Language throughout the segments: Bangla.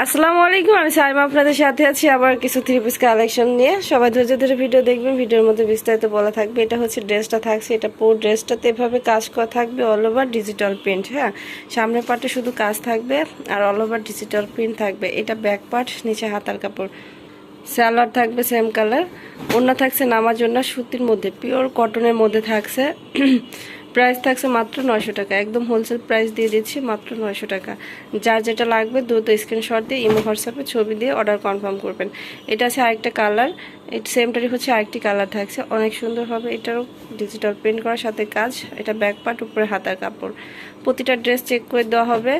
আসসালামু আলাইকুম, আমি সাইমা আপনাদের সাথে আছি আবার কিছু থ্রি পিস কালেকশন নিয়ে। সবাই ধৈর্য ধরে ভিডিও দেখবেন, ভিডিওর মধ্যে বিস্তারিত বলা থাকবে। এটা হচ্ছে ড্রেসটা থাকছে, এটা পুরো ড্রেসটাতে এভাবে কাজ করা থাকবে অল ওভার ডিজিটাল প্রিন্ট হ্যাঁ? সামনের পার্টে শুধু কাজ থাকবে আর অল ওভার ডিজিটাল প্রিন্ট থাকবে। এটা ব্যাক পার্ট নিচে হাতার কাপড়। স্যালার থাকবে সেম কালার ওড়না থাকছে নামার জন্য সুতির মধ্যে পিওর কটনের মধ্যে থাকছে। প্রাইস থাকছে মাত্র নয়শো টাকা। একদম হোলসেল প্রাইস দিয়ে দিচ্ছি মাত্র নয়শো টাকা। যার যেটা লাগবে দ্রুত স্ক্রিনশট দিয়ে ইমো হোয়াটসঅ্যাপে ছবি দিয়ে অর্ডার কনফার্ম করবেন। এটা আছে আরেকটা কালার এটা সেমটারই হচ্ছে আরেকটি কালার থাকছে। অনেক সুন্দর হবে এটারও ডিজিটাল প্রিন্ট করার সাথে কাজ। এটা ব্যাক পার্ট উপরে হাতার কাপড়। প্রতিটা ড্রেস চেক করে দেওয়া হবে।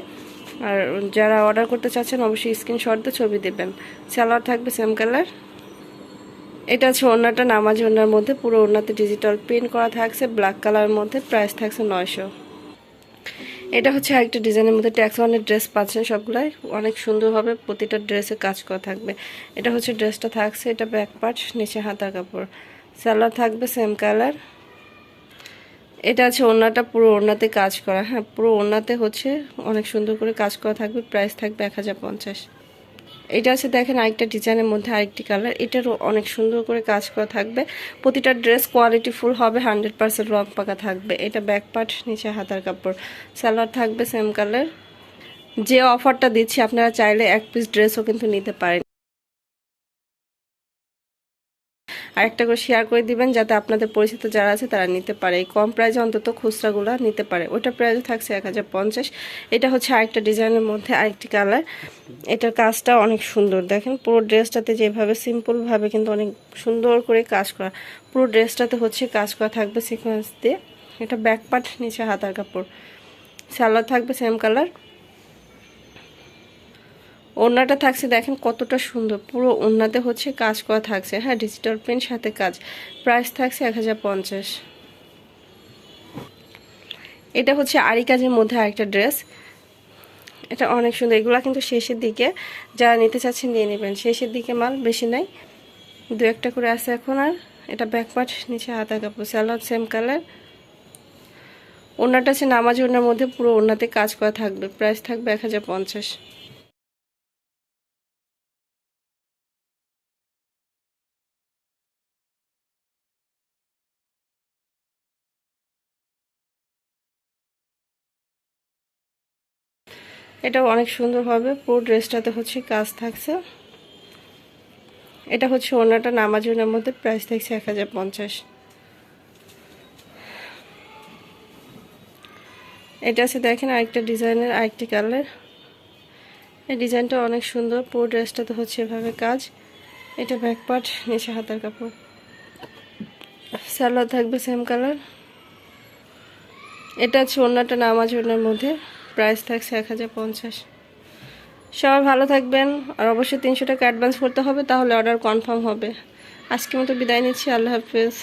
আর যারা অর্ডার করতে চাচ্ছেন, অবশ্যই স্ক্রিনশট দিয়ে ছবি দেবেন। স্যালোয়ার থাকবে সেম কালার এটা হচ্ছে ওড়নাটা নামাজ ওড়নার মধ্যে, পুরো ওড়নাতে ডিজিটাল প্রিন্ট করা থাকছে ব্ল্যাক কালারের মধ্যে প্রাইস থাকছে নয়শো। এটা হচ্ছে আরেকটা ডিজাইনের মধ্যে ট্যাক্স ওয়ানের ড্রেস পাচ্ছেন সবগুলাই, অনেক সুন্দরভাবে প্রতিটা ড্রেসে কাজ করা থাকবে। এটা হচ্ছে ড্রেসটা থাকছে, এটা ব্যাক পার্ট নিচে হাতার কাপড়। স্যালার থাকবে সেম কালার এটা আছে ওড়নাটা, পুরো ওড়নাতে কাজ করা। হ্যাঁ পুরো ওড়নাতে হচ্ছে, অনেক সুন্দর করে কাজ করা থাকবে প্রাইস থাকবে এক হাজার পঞ্চাশ। এটা আছে দেখেন আরেকটা ডিজাইনের মধ্যে আরেকটি কালার। এটারও অনেক সুন্দর করে কাজ করা থাকবে। প্রতিটা ড্রেস কোয়ালিটি ফুল হবে হান্ড্রেড পার্সেন্ট রং পাকা থাকবে। এটা ব্যাক পার্ট নিচে হাতার কাপড়। সালোয়ার থাকবে সেম কালার যে অফারটা দিচ্ছি, আপনারা চাইলে এক পিস ড্রেসও কিন্তু নিতে পারেন। আর একটা করে শেয়ার করে দিবেন যাতে আপনাদের পরিচিত যারা আছে তারা নিতে পারে। এই কম প্রাইজে অন্তত খুচরাগুলো নিতে পারে। ওটা প্রাইস থাকছে এক হাজার পঞ্চাশ। এটা হচ্ছে আরেকটা ডিজাইনের মধ্যে আরেকটি কালার এটার কাজটা অনেক সুন্দর। দেখেন পুরো ড্রেসটাতে যেভাবে সিম্পলভাবে কিন্তু অনেক সুন্দর করে কাজ করা। পুরো ড্রেসটাতে হচ্ছে কাজ করা থাকবে সিকোয়েন্স দিয়ে। এটা ব্যাক পার্ট নিচে হাতার কাপড়। সালোয়ার থাকবে সেম কালার ওড়নাটা থাকছে, দেখেন কতটা সুন্দর। পুরো ওড়নাতে হচ্ছে কাজ করা থাকছে। হ্যাঁ ডিজিটাল প্রিন্ট সাথে কাজ। প্রাইস থাকছে এক হাজার পঞ্চাশ। এটা হচ্ছে আরি কাজের মধ্যে আরেকটা ড্রেস এটা অনেক সুন্দর। এগুলো কিন্তু শেষের দিকে যারা নিতে চাচ্ছেন নিয়ে নেবেন। শেষের দিকে মাল বেশি নাই। দু একটা করে আছে এখন আর। এটা ব্যাকপার্ট নিচে হাতা কাপড়। স্যালাড সেম কালার ওড়নাটা আছে নামাজ ওড়নার মধ্যে পুরো ওড়নাতে কাজ করা থাকবে। প্রাইস থাকবে এক হাজার পঞ্চাশ। এটাও অনেক সুন্দর হবে। পুরো ড্রেসটাতে হচ্ছে কাজ থাকছে। এটা হচ্ছে ওনাটা নামাজনের মধ্যে প্রাইস থাকছে এক হাজার পঞ্চাশ। এটা আছে দেখেন আরেকটা ডিজাইনের, আরেকটি কালার এই ডিজাইনটা অনেক সুন্দর, পুরো ড্রেসটাতে হচ্ছে এভাবে কাজ। এটা ব্যাক পার্ট নিচে হাতার কাপড়। স্যালাড থাকবে সেম কালার এটা হচ্ছে অন্যটা নামাজ ওনার মধ্যে। প্রাইস থাকছে এক হাজার পঞ্চাশ। সবাই ভালো থাকবেন আর অবশ্যই তিনশো টাকা অ্যাডভান্স করতে হবে, তাহলে অর্ডার কনফার্ম হবে। আজকে মতো বিদায় নিচ্ছি, আল্লাহ হাফিজ।